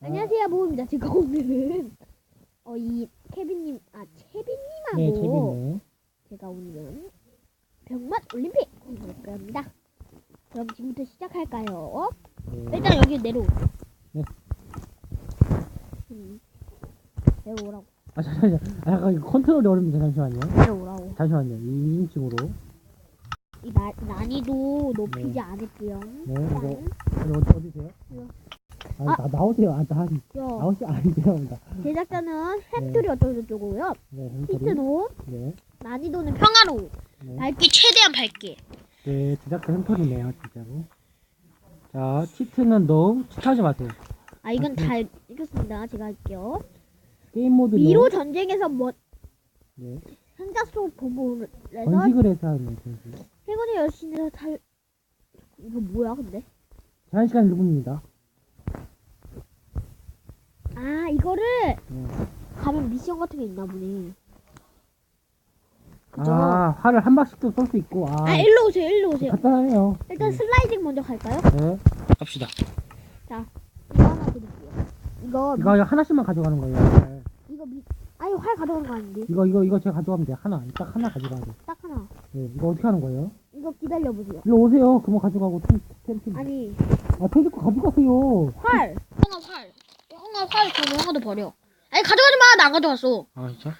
안녕하세요, 모입니다. 제가 오늘은 어 이 케빈님 아 채빈님하고 네. 제가 오늘은 병맛 올림픽 해볼 겁니다. 그럼 지금부터 시작할까요? 네. 일단 여기 내려오세요. 네. 음, 내려오라고. 아, 잠시만요. 아, 이거 컨트롤이 어렵니다. 잠시만요. 내려오라고. 잠시만요. 2인칭으로. 이 나, 난이도 높이지 네. 않을게요. 네, 이거, 일단 어디, 어디, 어디세요? 이거. 아, 나, 나오세요. 아, 나, 요 나오시, 아, 죄송합니다. 제작자는 햄토리 어쩌고저쩌고요. 네. 히트노 네. 난이도는 평화로우. 네. 밝기 최대한 밝게. 네, 제작자 햄토리네요, 진짜로. 자, 치트는 노. 치트하지 마세요. 아 이건 아, 다 읽었습니다. 제가 할게요. 게임 모드 미로 노. 전쟁에서 뭐 네. 상자 속 보물에서 번식을 해서 하는 전식. 행운의 여신에서 달 이거 뭐야 근데? 제한 시간 1분입니다. 아 이거를 네. 가면 미션 같은 게 있나 보네. 그죠? 아, 활을 한 박씩도 쏠 수 있고, 아. 아 일로 오세요 일로 오세요. 간단하네요. 일단 네. 슬라이딩 먼저 갈까요? 네. 갑시다. 이거 하나 드릴게요. 이거 미, 이거 하나씩만 가져가는 거예요. 활. 이거 미 아니 활 가져가는 거 아닌데? 이거, 이거, 이거 제가 가져가면 돼. 하나. 딱 하나 가져가야 돼. 딱 하나. 네. 이거 어떻게 하는 거예요? 이거 기다려 보세요. 일로 오세요. 그거 가져가고, 템, 템, 템. 아니 아, 템거 가져가세요. 활. 형아 활. 형아 활 저거 형아도 버려. 아니 가져가지 마. 나 안 가져왔어. 아, 진짜?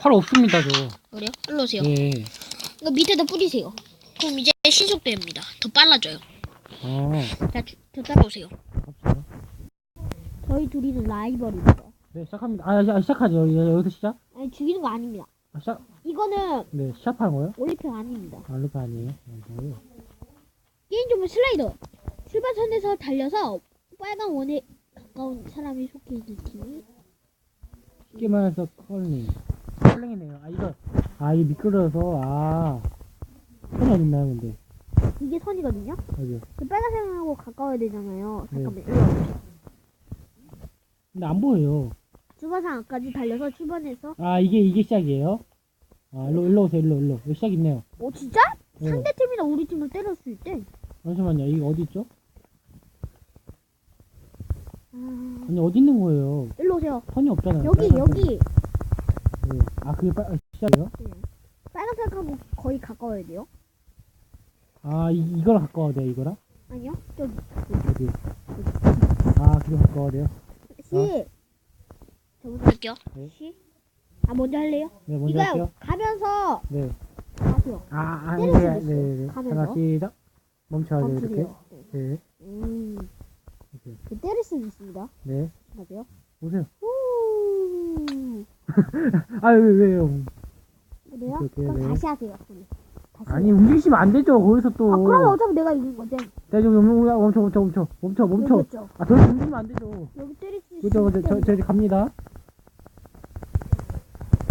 활 없습니다, 저. 그래요? 일로 오세요. 네. 이거 밑에다 뿌리세요. 그럼 이제 신속됩니다. 더 빨라져요. 아, 자, 주- 저 따라오세요. 갑시다. 저희 둘이는 라이벌입니다. 네, 시작합니다. 아, 시- 아, 시작하죠. 여- 여기서 시작? 아니 죽이는 거 아닙니다. 아, 시작. 이거는 네, 시작하는 거예요? 올리평 아닙니다. 아, 루파 아니에요. 네. 게임 좀은 슬라이더. 출발선에서 달려서 빨간 원에 가까운 사람이 속해 있는 팀이 쉽게 말해서 컬링. 컬링이네요. 아, 이거. 아, 이게 미끄러져서, 아. 손이 어딨나요, 근데? 이게 선이거든요. 여기. 그 빨간색하고 가까워야 되잖아요. 네. 잠깐만. 일로 와보세요. 근데 안 보여요. 출발선 앞까지 달려서 출발해서 아, 이게, 이게 시작이에요? 아, 일로, 일로 오세요, 일로, 일로. 여기 시작 있네요. 오 진짜? 네. 상대 팀이나 우리 팀을 때릴 수 있대. 잠시만요. 이게 어디 있죠? 아, 아니, 어디 있는 거예요? 일로 오세요. 선이 없잖아요. 여기 빨간 여기 선. 네. 아, 그게 빨, 아, 시작이에요? 빨간색하고 거의 가까워야 돼요. 아, 이, 이거랑 가까워야 돼요, 이거랑? 아니요. 저기 어디? 아, 그게 가까워야 돼요? 시. 저 먼저 할게요. 네. 시. 아 먼저 할래요? 네, 먼저 이거요. 할게요. 가면서 네. 가세요. 아, 아, 네, 때릴 네, 수도 네, 있어요. 네. 가면서. 하나, 시작. 멈춰야 돼요, 이렇게. 네. 네, 음. 이렇게. 그 때릴 수 있습니다. 네. 맞아요. 오세요. 우. 아, 왜, 왜요? 그래요? 오케이, 그럼 네. 다시 하세요. 다시. 아니, 움직이시면 안 되죠, 거기서 또. 아 그럼 어차피 내가 이긴 거지. 네, 좀, 멈춰, 멈춰, 멈춰, 멈춰, 멈춰, 멈춰. 여기였죠. 아, 더 이상 움직이면 안 되죠. 여기 때릴 수 그죠, 그죠. 있으면 저, 저 이제 갑니다.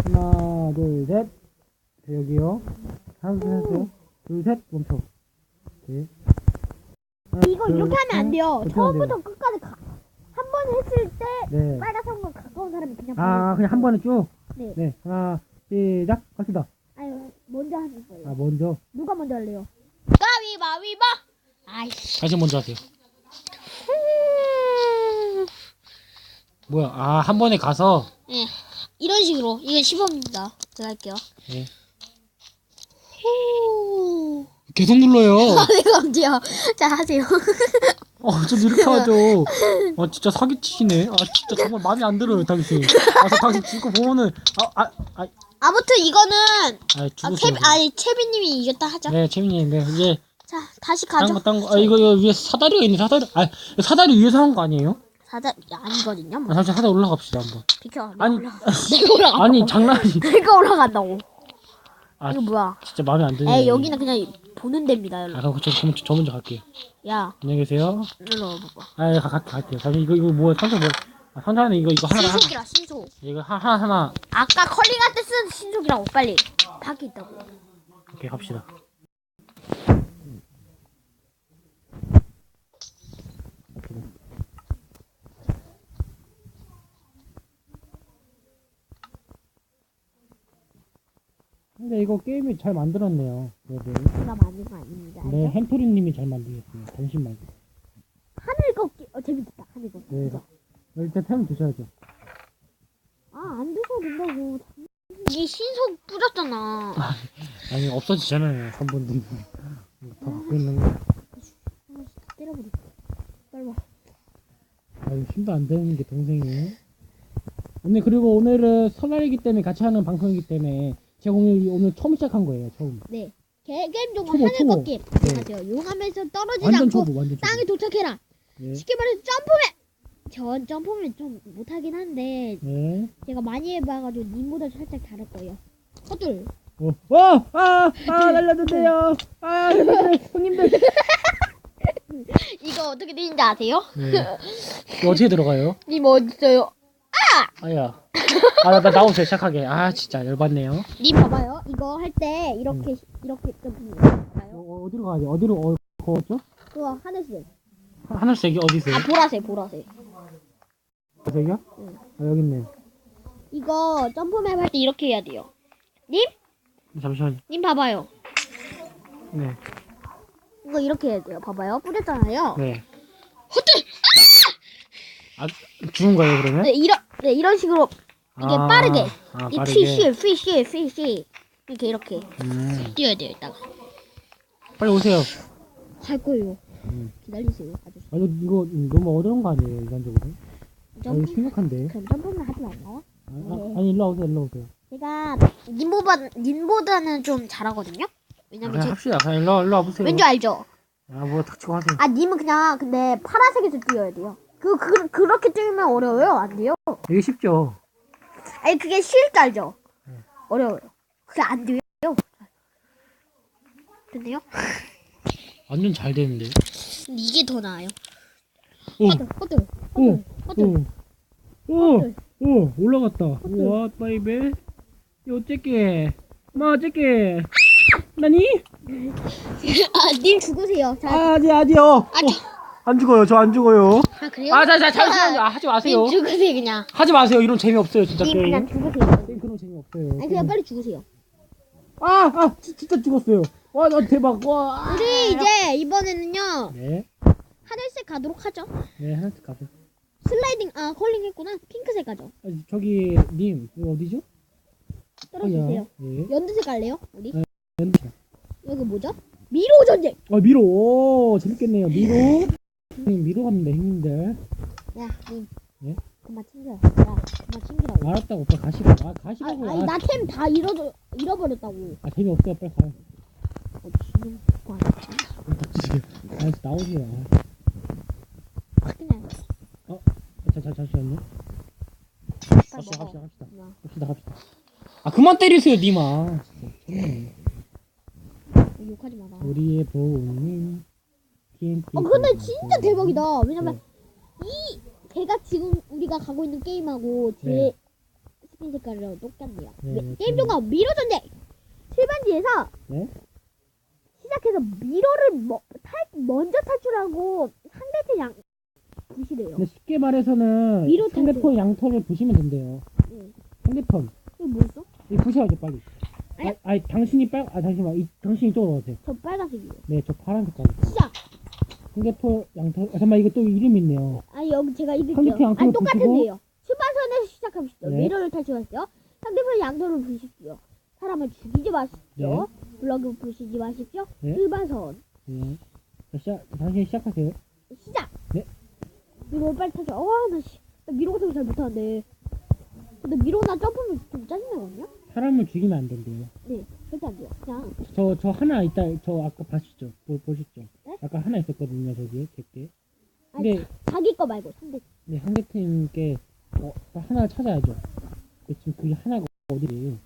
하나, 둘, 셋. 자, 여기요. 하나, 둘, 셋. 둘, 셋. 멈춰. 오케이. 하나, 이거 둘, 이렇게 하면 안 셋. 돼요. 어떻게 하면 돼요? 처음부터 끝까지 가. 한 번 했을 때 네. 빨간색과 가까운 사람이 그냥 아, 그냥 한 번에 쭉? 네. 네. 하나, 시작. 갑시다. 아유 먼저 하는 거예요. 아, 먼저. 누가 먼저 할래요? 가위바위보. 아이씨. 다시 먼저 하세요. 뭐야? 아, 한 번에 가서. 네. 이런 식으로 이건 시범입니다. 제가 할게요. 네. 후. 계속 눌러요. 아, 내가 언제요? 자 하세요. 어, 좀 이렇게 하죠. 아, 진짜 사기치시네. 아, 진짜 정말 마음에 안 들어요, 당신. 아, 저 당신 죽고 보면은, 아, 아, 아, 아무튼 이거는 아, 아, 죽으세요. 채비 아니 채비님이 이겼다 하자. 네, 재민이인데, 이제, 자 다시 다른 가죠. 거, 다른 거, 아, 이거, 이거 위에 사다리가 있네, 사다리. 아, 사다리 위에서 한 거 아니에요? 사자 아니거든요. 아, 뭐. 잠시 사다리 올라갑시다, 한번. 비켜. 아니, 내가 올라가. 아니, 장난이. 내가 올라간다고. 아, 이거 뭐야? 진짜 마음에 안 드네. 에 여기는 그냥 보는 데입니다. 아, 여러분. 그럼 저, 저, 저 먼저 갈게요. 야 안녕히 계세요. 일로 와봐. 아, 가, 가, 갈게요. 잠시 이거, 이거 뭐야, 선생 뭐. 아, 선생님 이거, 이거 하나, 하나. 신속이라 신속. 이거 하나, 하나, 하나. 아까 컬링할 때 쓴 신속이라고 빨리. 밖에 있다고. 오케이, 갑시다. 근데 이거 게임이 잘 만들었네요. 그래도. 제가 만든 거 아닙니다. 네, 알죠? 햄토리님이 잘 만들었어요. 당신 말고. 하늘 걷기. 어, 재밌겠다 하는 거. 네. 일단 템 드셔야죠. 아안 드셔도 된다고. 이 신속 뿌렸잖아. 아니 없어지잖아요. 한번 넣으면. 더 갖고 있는 거. 다 때려버려. 빨리 와. 아유 힘도 안 되는 게 동생이. 오늘 그리고 오늘은 설날이기 때문에 같이 하는 방송이기 때문에 제가 오늘 오늘 처음 시작한 거예요. 처음. 네. 개, 게임 중 초보, 하늘 초보. 걷기. 네. 안녕하세요. 용하면서 떨어지지 완전 않고 초보, 완전 초보. 땅에 도착해라. 네. 쉽게 말해서 점프맨. 전 점프맨 좀 못하긴 한데 네. 제가 많이 해봐가지고 님보다 살짝 다를 거예요. 헛둘. 어, 어, 아, 아, 날려주세요. 아, 형님들, 형님들. 이거 어떻게 되는지 아세요? 네. 이거 어떻게 들어가요? 님 어딨어요? 아야. 아, 나, 나 나오세요, 시작하게. 아, 진짜 열받네요. 님 봐봐요. 이거 할 때 이렇게 이렇게 좀 어, 봐요. 어, 어디로 가야 돼? 어디로, 어, 거죠? 그거 하늘색. 하늘색이 어디 있어요? 아 보라색 보라색. 하늘색이요? 응. 아, 여기 있네. 이거 점프맵 할 때 이렇게 해야 돼요. 님? 잠시만요. 님 봐봐요. 네. 이거 이렇게 해야 돼요. 봐봐요. 뿌렸잖아요. 네. 아, 죽은 거예요, 그러면? 네 이런 네 이런 식으로 이게 아, 빠르게. 아, 이 빠르게. 피쉬 피쉬 피쉬 이렇게 이렇게 음, 뛰어야 돼요. 이따가 빨리 오세요. 갈 거예요. 음. 기다리세요. 아저씨. 아, 이거, 이거 너무 어려운 거 아니에요, 인간적으로? 아, 이거 점프 심각한데? 그럼 점프는 하지 말까요? 아, 아, 아니, 일로 오세요, 일로 오세요. 제가 님보다 님보다는 좀 잘하거든요. 왜냐면 그냥 제 합시다. 그냥 일로, 일로 와보세요. 왠지 알죠? 아, 뭐, 탁치고 하세요. 아 님은 그냥 근데 파란색에서 뛰어야 돼요. 그, 그 그렇게 뛰면 어려워요? 안 돼요? 이게 쉽죠? 아니 그게? 네. 어려워요. 그게 안 돼요? 근데요? 완전 잘 되는데. 이게 더 나아요. 오, 허들 허들 오, 허들 오, 오, 오, 올라갔다. 와, 바이베. 이거 어째게? 마, 어째게? 나니? 아 님 죽으세요. 자, 아, 아직, 아직요. 어, 안 죽어요. 저 안 죽어요. 아 그래요? 아, 자, 자, 잠시만요. 아, 하지 마세요. 님 죽으세요 그냥. 하지 마세요. 이런 재미 없어요, 진짜 님 게임. 그냥 죽으세요. 게임 그런 재미 없어요. 아니 그냥 빨리 죽으세요. 아, 아, 지- 진짜 죽었어요. 와, 나 대박. 와. 우리 이제 이번에는요 네, 하늘색 가도록 하죠. 네, 하나씩 가세요. 슬라이딩 아 컬링 했구나. 핑크색 가죠. 아, 저기 님, 이거 어디죠? 떨어지세요. 네. 연두색 갈래요? 우리 연차. 여기 뭐죠? 미로 전쟁. 어, 미로. 오, 재밌겠네요. 미로. 형님, 미로 갑니다, 형님들. 야, 님. 네? 그만 챙겨. 야, 그만 챙기라고. 알았다고, 오빠 가시고. 아, 아, 가시라고요. 아니 아, 나 템 다 잃어져 잃어버렸다고. 아, 재미없어요. 빨리 가요. 어, 지금 그거 안 했지. 좀 닥치세요. 아, 나오세요. 그냥 아, 자, 자, 잠시만요. 갑시다, 먹어. 갑시다, 갑시다. 그냥. 갑시다, 갑시다. 아, 그만 때리세요, 니마. 욕하지 마라. 우리의 보우님. TNT. 어 근데 진짜 대박이다. 왜냐면 네. 이 제가 지금 우리가 가고 있는 게임하고 제 네. 스킨 색깔이랑 똑같네요. 네, 미- 네, 게임 네. 종가 미로 전쟁. 7반지에서 네? 시작해서 미로를 뭐, 탈, 먼저 탈출하고 상대팀 양 부시래요. 근데 쉽게 말해서는 위로 상대편 양털을 부시면 된대요. 응. 상대편. 이거 뭐였어? 이 부셔야죠, 빨리. 아니. 아, 아니, 당신이 빨, 아, 잠시만. 이, 당신이 이쪽으로 와세요. 저 빨간색이에요. 네, 저 파란 색깔. 시작. 상대편 양털, 아, 잠깐만, 이거 또 이름 있네요. 아니 여기 제가 읽을게요. 상대편 양털을 아니 똑같은데요. 출발선에서 시작합시다. 네. 미로를 탈출하세요. 상대편 양털을 부십시오. 사람을 죽이지 마십시오. 네. 블럭을 부시지 마십시오. 네. 출발선 네. 자, 시작, 당신이 시작하세요. 시작. 네. 미로 빨리 탈출. 어, 나 씨, 나 미로 같은 거잘 못하는데. 근데 미로나 점프는 좀 짜증나거든요. 사람을 죽이면 안 된대요. 네, 절대 안 돼요. 그냥 저, 저 하나 있다, 저 아까 봤었죠? 보, 보셨죠? 네? 아까 하나 있었거든요, 저기에, 객게. 아니, 근데, 자기 거 말고 상대. 네, 상대팀께, 어, 하나 찾아야죠. 근데 지금 그게 하나가 어디래요?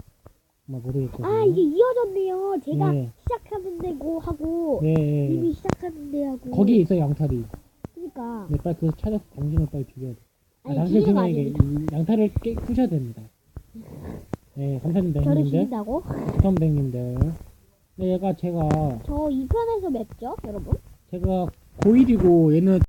정말 모르겠거든요. 아 이게 이어졌네요. 제가 네, 시작하는 데고 하고 네, 네. 님이 시작하는 데 하고. 거기에 있어요, 양털이. 그러니까 네, 빨리 그거 찾아서 당신을 빨리 죽여야 돼. 아, 아니 당신 죽이는 거. 이 양털을 깨, 부셔야 됩니다. 네, 감사합니다, 저를 형님들. 죽인다고? 감사합니다, 형님들. 네, 얘가 제가, 저 2편에서 맵죠, 여러분? 제가 고1이고 얘는